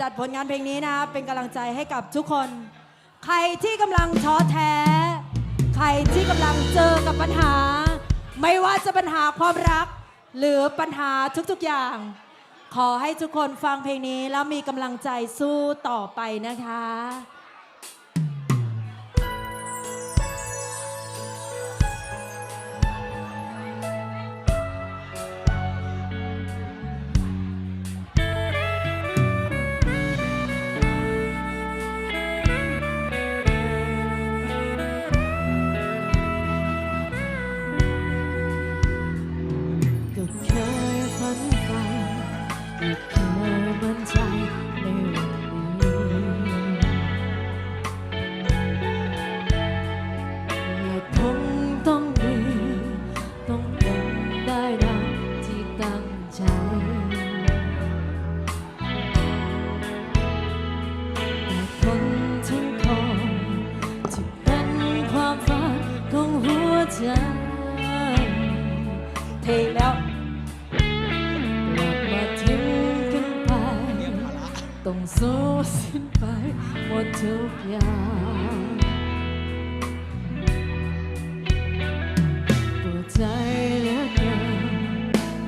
จัดผลงานเพลงนี้นะเป็นกำลังใจให้กับทุกคน ใครที่กำลังท้อแท้ ใครที่กำลังเจอกับปัญหา ไม่ว่าจะปัญหาความรัก หรือปัญหาทุกๆอย่าง ขอให้ทุกคนฟังเพลงนี้แล้วมีกำลังใจสู้ต่อไปนะคะ ก็เคยมั่นใจในวันนี้และคงต้องมีต้องเป็นได้ดังที่ตั้งใจ แต่คนทั้งคนที่เป็นความฝันของหัวใจเทแล้ว สู้สิ้นไปหมดทุกอย่างปวดใจเหลือเกิน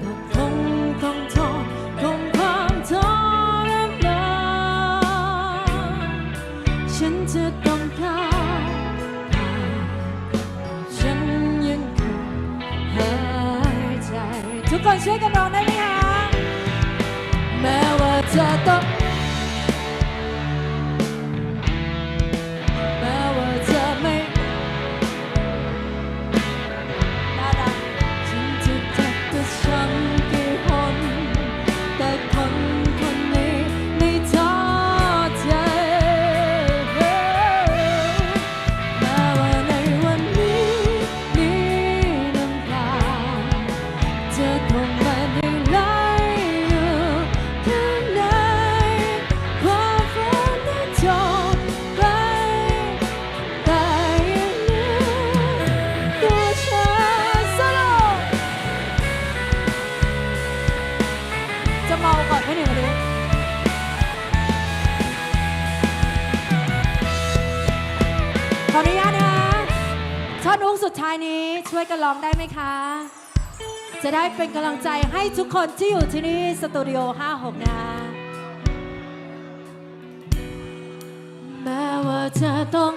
ก็คงต้องทนคงความทรมานฉันจะต้องก้าวผ่านฉันยังคงหายใจ ทุกคนช่วยกันร้องได้ไหมคะแม้ว่าจะต้องาก่อนไม่หนูรู้ขออนุญาตนะท่อนฮุกสุดท้ายนี้ช่วยกันร้องได้ไหมคะ จะได้เป็นกำลังใจให้ทุกคนที่อยู่ที่นี่สตูดิโอ 56 นะแม้ว่าจะต้อง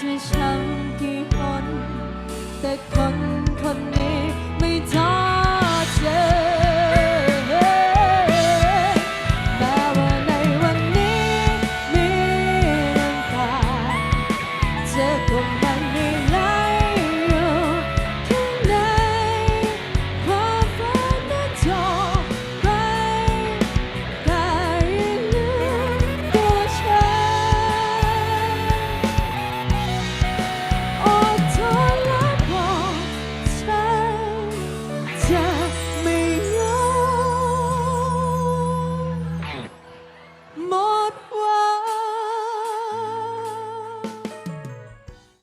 จะช้ำกี่คนแต่คน